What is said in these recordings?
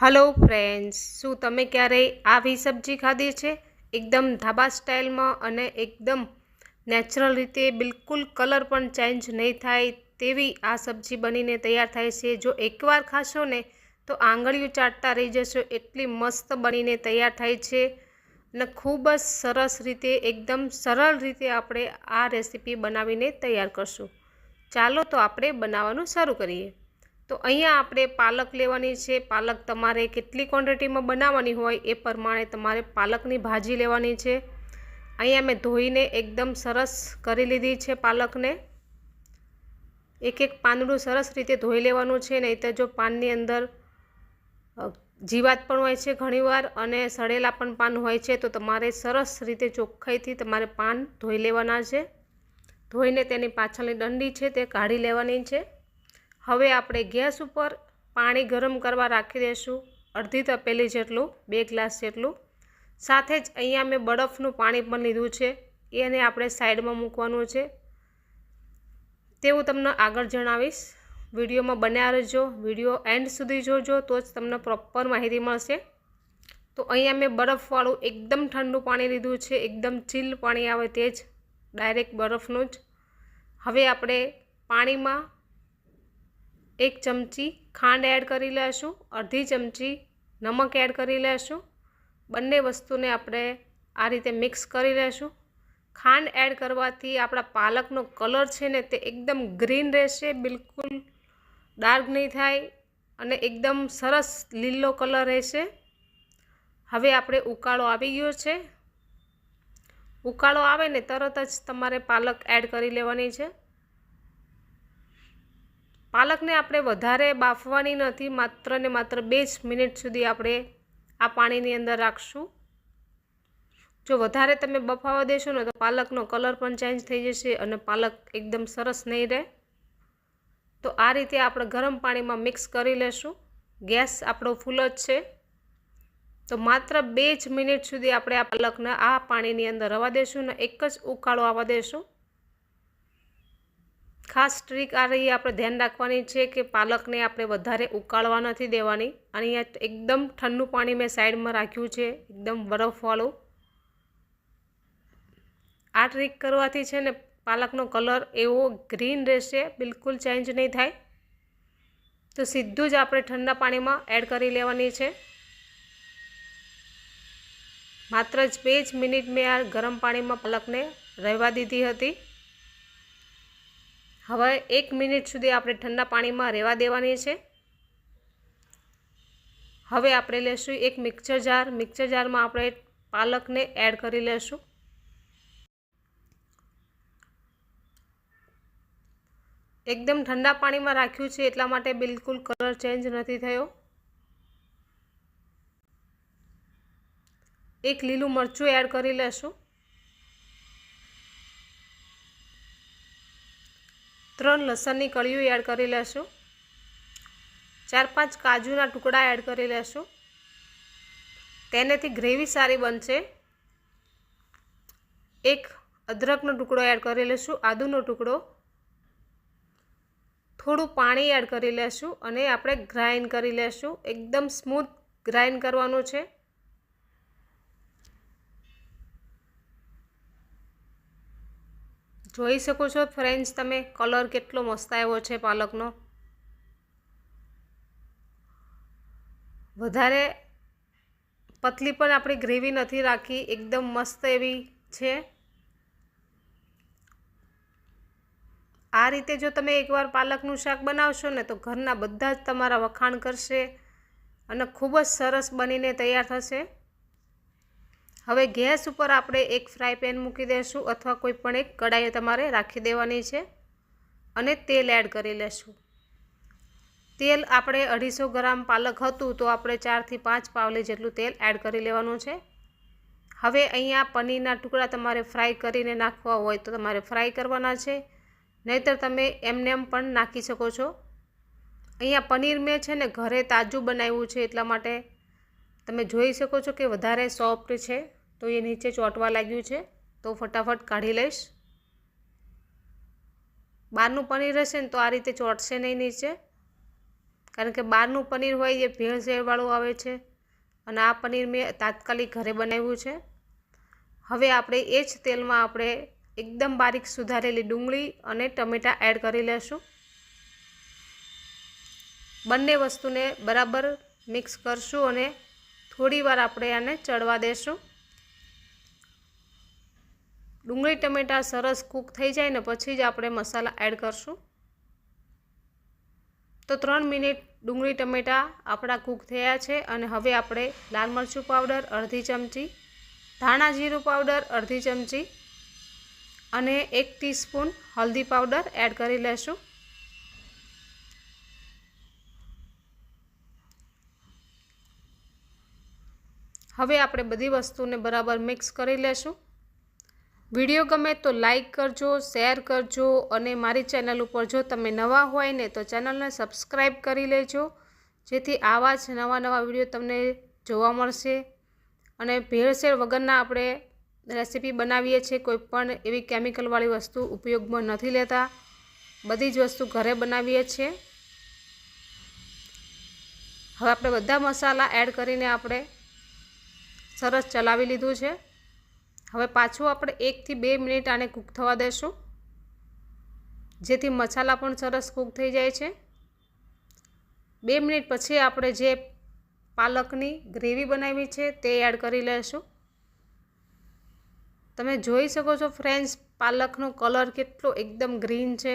Hello friends શું તમે ક્યારેય આવી સબ્જી ખાધી છે? એકદમ ધાબા સ્ટાઇલમાં અને એકદમ નેચરલ રીતે બિલકુલ કલર પણ ચેન્જ નહીં થાય તેવી આ સબ્જી બનીને તૈયાર થાય છે. જો એકવાર ખાશો ને, તો આંગળીઓ ચાટતા રહી જશો. એટલી મસ્ત બનીને તૈયાર થાય છે અને ખૂબ જ સરસ રીતે, એકદમ સરળ રીતે આપણે આ રેસીપી બનાવીને તૈયાર કરશું. ચાલો તો આપણે બનાવવાનું શરૂ કરીએ. તો અહીંયા આપણે પાલક લેવાની છે. પાલક તમારે કેટલી ક્વોન્ટિટીમાં બનાવવાની હોય એ પ્રમાણે તમારે પાલકની ભાજી લેવાની છે. અહીંયા મેં ધોઈને એકદમ સરસ કરી લીધી છે પાલકને. એક એક પાંદડું સરસ રીતે ધોઈ લેવાનું છે નહીં તો જો પાનની અંદર જીવાત પણ હોય છે ઘણીવાર અને સડેલા પણ પાન હોય છે, તો તમારે સરસ રીતે ચોખ્ખાઈથી તમારે પાન ધોઈ લેવાના છે. ધોઈને તેની પાછળની દંડી છે તે કાઢી લેવાની છે. હવે આપણે ગેસ ઉપર પાણી ગરમ કરવા રાખી દઈશું અડધી તપેલી જેટલું, બે ગ્લાસ જેટલું. સાથે જ અહીંયા મેં બરફનું પાણી પણ લીધું છે. એને આપણે સાઈડમાં મૂકવાનું છે. તે હું તમને આગળ જણાવીશ. વિડીયોમાં બન્યા રહેજો. વીડિયો એન્ડ સુધી જોજો તો જ તમને પ્રોપર માહિતી મળશે. તો અહીંયા મેં બરફવાળું એકદમ ઠંડુ પાણી લીધું છે. એકદમ ચીલ પાણી આવે તે જ. ડાયરેક્ટ બરફનું જ. હવે આપણે પાણીમાં એક ચમચી ખાંડ એડ કરી લેશું, અડધી ચમચી નમક એડ કરી લેશું. બંને વસ્તુને આપણે આ રીતે મિક્સ કરી લેશું. ખાંડ એડ કરવાથી આપણા પાલકનો કલર છે ને તે એકદમ ગ્રીન રહેશે, બિલકુલ ડાર્ક નહીં થાય અને એકદમ સરસ લીલો કલર રહેશે. હવે આપણે ઉકાળો આવી ગયો છે. ઉકાળો આવે ને તરત જ તમારે પાલક એડ કરી લેવાની છે. પાલકને આપણે વધારે બાફવાની નથી, માત્ર ને માત્ર બે જ મિનિટ સુધી આપણે આ પાણીની અંદર રાખશું. જો વધારે તમે બફાવા દેશો ને તો પાલકનો કલર પણ ચેન્જ થઈ જશે અને પાલક એકદમ સરસ નહીં રહે. તો આ રીતે આપણે ગરમ પાણીમાં મિક્સ કરી લેશું. ગેસ આપણો ફૂલ જ છે. તો માત્ર બે જ મિનિટ સુધી આપણે આ પાલકને આ પાણીની અંદર રવા દેશું ને એક જ ઉકાળો આવવા દેશું. ખાસ ટ્રીક આ રહી આપણે ધ્યાન રાખવાની છે કે પાલકને આપણે વધારે ઉકાળવા નથી દેવાની. અહીંયા એકદમ ઠંડુ પાણી મેં સાઈડમાં રાખ્યું છે, એકદમ બરફવાળું. આ ટ્રીક કરવાથી છે ને પાલકનો કલર એવો ગ્રીન રહેશે, બિલકુલ ચેન્જ નહીં થાય. તો સીધું જ આપણે ઠંડા પાણીમાં એડ કરી લેવાની છે. માત્ર જ બે જ મિનિટ મેં આ ગરમ પાણીમાં પાલકને રહેવા દીધી હતી. હવે એક મિનિટ સુધી આપણે ઠંડા પાણીમાં રહેવા દેવાની છે. હવે આપણે લેશું એક મિક્સર જાર. મિક્સર જારમાં આપણે પાલકને એડ કરી લેશું. એકદમ ઠંડા પાણીમાં રાખ્યું છે એટલા માટે બિલકુલ કલર ચેન્જ નથી થયો. એક લીલું મરચું એડ કરી લેશું. ત્રણ લસણની કળીઓ એડ કરી લેશું ચાર પાંચ કાજુના ટુકડા એડ કરી લેશું તેનેથી ગ્રેવી સારી બનશે. એક અદરકનો ટુકડો એડ કરી લેશું આદુનો ટુકડો. થોડું પાણી એડ કરી લેશું અને આપણે ગ્રાઇન્ડ કરી લેશું એકદમ સ્મૂથ ગ્રાઇન્ડ કરવાનું છે. જોઈ શકો છો ફ્રેન્ડ્સ તમે કલર કેટલો મસ્ત આવ્યો છે પાલકનો. વધારે પતલી પણ આપણી ગ્રેવી નથી રાખી, એકદમ મસ્ત એવી છે. આ રીતે જો તમે એકવાર પાલકનું શાક બનાવશો ને તો ઘરના બધા જ તમારા વખાણ કરશે અને ખૂબ જ સરસ બનીને તૈયાર થશે. હવે ગેસ ઉપર આપણે એક ફ્રાય પેન મૂકી દઈશું અથવા કોઈ પણ એક કડાઈ તમારે રાખી દેવાની છે અને તેલ એડ કરી લેશું. તેલ આપણે અઢીસો ગ્રામ પાલક હતું તો આપણે ચારથી પાંચ પાવલી જેટલું તેલ એડ કરી લેવાનું છે. હવે અહીંયા પનીરના ટુકડા તમારે ફ્રાય કરીને નાખવા હોય તો તમારે ફ્રાય કરવાના છે. નહીંતર તમે એમને એમ પણ નાખી શકો છો. અહીંયા પનીર મેં છે ને ઘરે તાજું બનાવ્યું છે એટલા માટે તમે જોઈ શકો છો કે વધારે સોફ્ટ છે. તો એ નીચે ચોંટવા લાગ્યું છે. તો ફટાફટ કાઢી લઈશ. બહારનું પનીર હશે ને તો આ રીતે ચોંટશે નહીં નીચે. કારણ કે બહારનું પનીર હોય એ ભેળસેળવાળું આવે છે. અને આ પનીર મેં તાત્કાલિક ઘરે બનાવ્યું છે. હવે આપણે એ જ તેલમાં આપણે એકદમ બારીક સુધારેલી ડુંગળી અને ટમેટાં એડ કરી લેશું. બંને વસ્તુને બરાબર મિક્સ કરશું અને થોડીવાર આપણે આને ચડવા દેશું. ડુંગળી ટમેટાં સરસ કૂક થઈ જાય ને પછી જ આપણે મસાલા એડ કરશું. તો ત્રણ મિનિટ ડુંગળી ટમેટાં આપણા કૂક થયા છે અને હવે આપણે લાલ મરચું પાવડર, અડધી ચમચી, ધાણા જીરું પાવડર, અડધી ચમચી અને એક ટીસ્પૂન હલ્દી પાવડર એડ કરી લેશું. હવે આપણે બધી વસ્તુને બરાબર મિક્સ કરી લેશું. વીડિયો ગમે તો લાઈક કરજો, શેર કરજો અને મારી ચેનલ ઉપર જો તમે નવા હોય ને તો ચેનલને સબસ્ક્રાઈબ કરી લેજો, જેથી આવા જ નવા નવા વીડિયો તમને જોવા મળશે. અને ભેળસેળ વગરના આપણે રેસીપી બનાવીએ છીએ, કોઈ પણ એવી કેમિકલવાળી વસ્તુ ઉપયોગમાં નથી લેતા. બધી જ વસ્તુ ઘરે બનાવીએ છીએ. હવે આપણે બધા મસાલા એડ કરીને આપણે સરસ ચલાવી લીધું છે. હવે પાછું આપણે એકથી બે મિનિટ આને કૂક થવા દઈશું જેથી મસાલા પણ સરસ કૂક થઈ જાય છે. બે મિનિટ પછી આપણે જે પાલકની ગ્રેવી બનાવી છે તે એડ કરી લેશું. તમે જોઈ શકો છો ફ્રેન્ડ્સ, પાલકનો કલર કેટલો એકદમ ગ્રીન છે.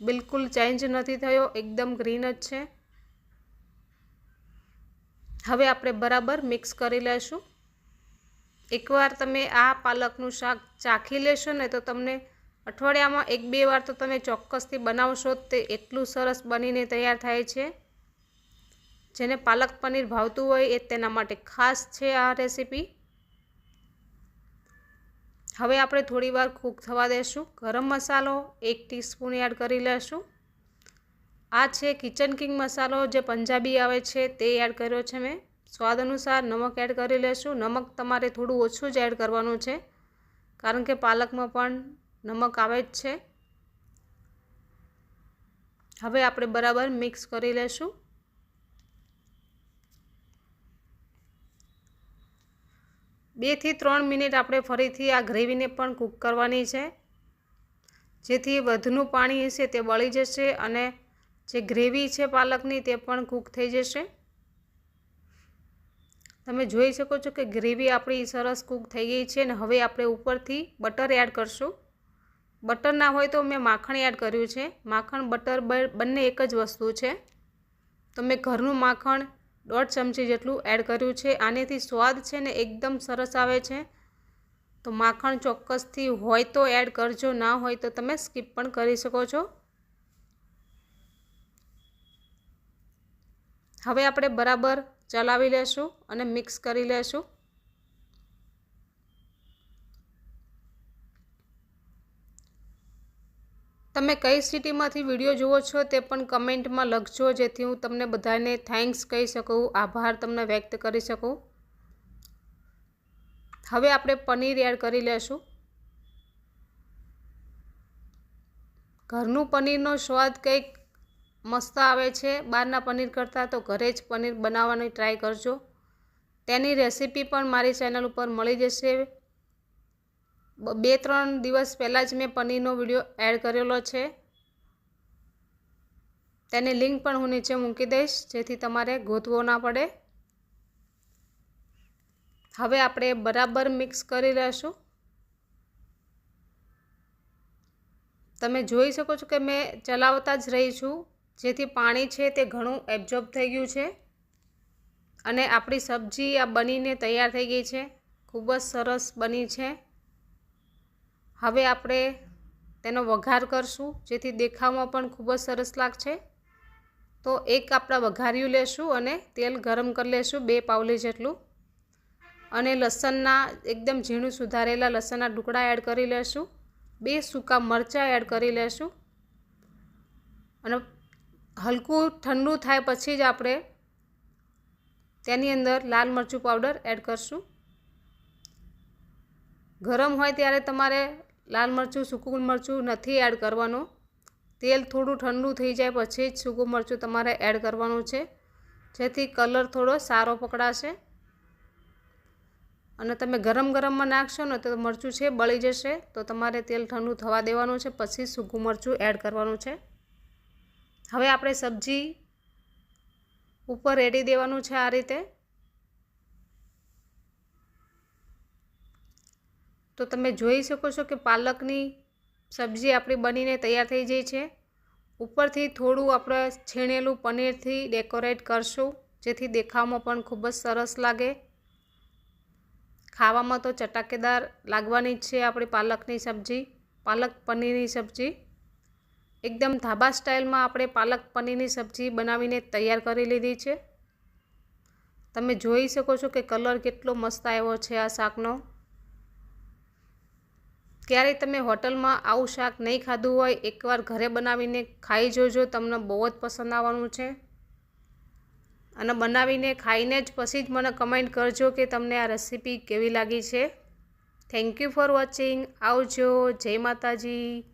બિલકુલ ચેન્જ નથી થયો, એકદમ ગ્રીન જ છે. હવે આપણે બરાબર મિક્સ કરી લેશું. એકવાર તમે આ પાલકનું શાક ચાખી લેશો ને તો તમને અઠવાડિયામાં એક બે વાર તો તમે ચોક્કસથી બનાવશો તે એટલું સરસ બનીને તૈયાર થાય છે. જેને પાલક પનીર ભાવતું હોય એ તેના માટે ખાસ છે આ રેસીપી. હવે આપણે થોડી વાર કૂક થવા દેશું. ગરમ મસાલો એક ટીસ્પૂન એડ કરી લેશું. આ છે કિચન કિંગ મસાલો. જે પંજાબી આવે છે તે એડ કર્યો છે મેં. સ્વાદ અનુસાર નમક એડ કરી લેશું. નમક તમારે થોડું ઓછું જ એડ કરવાનું છે, કારણ કે પાલકમાં પણ નમક આવે જ છે. હવે આપણે બરાબર મિક્સ કરી લેશું. બેથી ત્રણ મિનિટ આપણે ફરીથી આ ગ્રેવીને પણ કૂક કરવાની છે. જેથી વધુનું પાણી હશે તે બળી જશે અને જે ગ્રેવી છે પાલકની તે પણ કૂક થઈ જશે. તમે જોઈ શકો છો કે ગ્રેવી આપણી સરસ કૂક થઈ ગઈ છે અને હવે આપણે ઉપરથી બટર એડ કરશું. બટર ના હોય તો મેં માખણ એડ કર્યું છે. માખણ, બટર બંને એક જ વસ્તુ છે. તો મેં ઘરનું માખણ દોઢ ચમચી જેટલું એડ કર્યું છે. આનેથી સ્વાદ છે ને એકદમ સરસ આવે છે. તો માખણ ચોક્કસથી હોય તો એડ કરજો, ના હોય તો તમે સ્કીપ પણ કરી શકો છો. હવે આપણે બરાબર ચલાવી લેશું અને મિક્સ કરી લેશું. તમે કઈ સિટીમાંથી વીડિયો જુઓ છો તે પણ કમેન્ટમાં લખજો, જેથી હું તમને બધાને થેન્ક્સ કહી શકું, આભાર તમને વ્યક્ત કરી શકું. હવે આપણે પનીર એડ કરી લેશું. ઘરનું પનીરનો સ્વાદ કંઈક મસ્ત આવે છે. બહારના પનીર કરતાં તો ઘરે જ પનીર બનાવવાની ટ્રાય કરજો. તેની રેસીપી પણ મારી ચેનલ ઉપર મળી જશે. બે ત્રણ દિવસ પહેલાં જ મેં પનીરનો વીડિયો એડ કરેલો છે. તેની લિંક પણ હું નીચે મૂકી દઈશ, જેથી તમારે ગોતવો ના પડે. હવે આપણે બરાબર મિક્સ કરી લેશું. તમે જોઈ શકો છો કે મેં ચલાવતા જ રહી છું. જેથી પાણી છે તે ઘણું એબ્ઝોર્બ થઈ ગયું છે. અને આપણી સબ્જી આ બનીને તૈયાર થઈ ગઈ છે. ખૂબ જ સરસ બની છે. હવે આપણે તેનો વઘાર કરશું, જેથી દેખાવમાં પણ ખૂબ જ સરસ લાગશે. તો એક આપણા વઘાર્યું લેશું અને તેલ ગરમ કરી લેશું બે પાવલી જેટલું. અને લસણના એકદમ ઝીણું સુધારેલા લસણના ટુકડા એડ કરી લેશું. બે સૂકા મરચાં એડ કરી લેશું. અને હલકું ઠંડુ થાય પછી જ આપણે તેની અંદર લાલ મરચું પાવડર એડ કરશું. ગરમ હોય ત્યારે તમારે લાલ મરચું, સૂકું મરચું નથી એડ કરવાનું. તેલ થોડું ઠંડુ થઈ જાય પછી જ સૂકું મરચું તમારે એડ કરવાનું છે. જેથી કલર થોડો સારો પકડાશે. અને તમે ગરમ ગરમમાં નાખશો ને તો મરચું છે બળી જશે. તો તમારે તેલ ઠંડુ થવા દેવાનું છે, પછી સૂકું મરચું એડ કરવાનું છે. હવે આપણે સબ્જી ઉપર રેડી દેવાનું છે આ રીતે. તો તમે જોઈ શકો છો કે પાલકની સબ્જી આપણી બનીને તૈયાર થઈ જાય છે. ઉપરથી થોડું આપણે છીણેલું પનીરથી ડેકોરેટ કરશું, જેથી દેખાવમાં પણ ખૂબ જ સરસ લાગે. ખાવામાં તો ચટાકેદાર લાગવાની જ છે આપણી પાલકની સબ્જી, પાલક પનીરની સબ્જી. એકદમ ધાબા સ્ટાઇલમાં આપણે પાલક પનીરની સબ્જી બનાવીને તૈયાર કરી લીધી છે. તમે જોઈ શકો છો કે કલર કેટલો મસ્ત આવ્યો છે આ શાકનો. ક્યારેય તમે હોટલમાં આવું શાક નહીં ખાધું હોય, એકવાર ઘરે બનાવીને ખાઈ જોજો, તમને બહુ જ પસંદ આવવાનું છે. અને બનાવીને ખાઈને જ પછી જ મને કમેન્ટ કરજો કે તમને આ રેસીપી કેવી લાગી છે. Thank you for watching. આવજો. જય માતાજી.